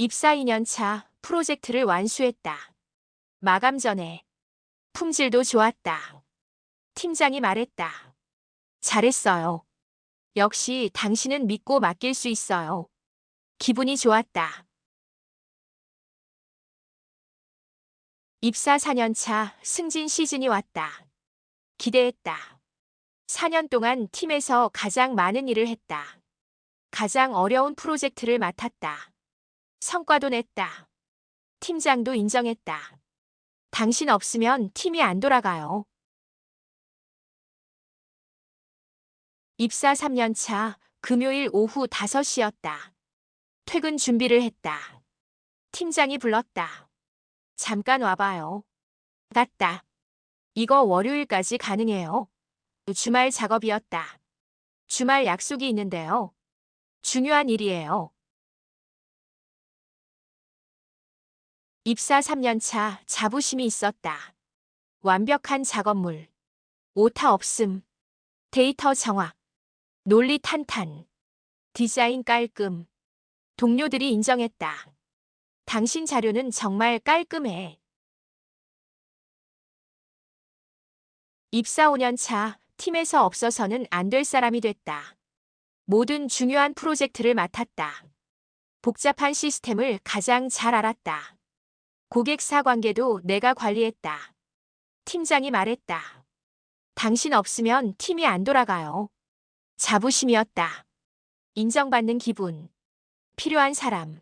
입사 2년차 프로젝트를 완수했다. 마감 전에 품질도 좋았다. 팀장이 말했다. 잘했어요. 역시 당신은 믿고 맡길 수 있어요. 기분이 좋았다. 입사 4년차 승진 시즌이 왔다. 기대했다. 4년 동안 팀에서 가장 많은 일을 했다. 가장 어려운 프로젝트를 맡았다. 성과도 냈다. 팀장도 인정했다. 당신 없으면 팀이 안 돌아가요. 입사 3년차 금요일 오후 5시였다. 퇴근 준비를 했다. 팀장이 불렀다. 잠깐 와봐요. 갔다. 이거 월요일까지 가능해요. 주말 작업이었다. 주말 약속이 있는데요. 중요한 일이에요. 입사 3년차 자부심이 있었다. 완벽한 작업물. 오타 없음. 데이터 정확. 논리 탄탄. 디자인 깔끔. 동료들이 인정했다. 당신 자료는 정말 깔끔해. 입사 5년 차 팀에서 없어서는 안 될 사람이 됐다. 모든 중요한 프로젝트를 맡았다. 복잡한 시스템을 가장 잘 알았다. 고객사 관계도 내가 관리했다. 팀장이 말했다. 당신 없으면 팀이 안 돌아가요. 자부심이었다. 인정받는 기분. 필요한 사람.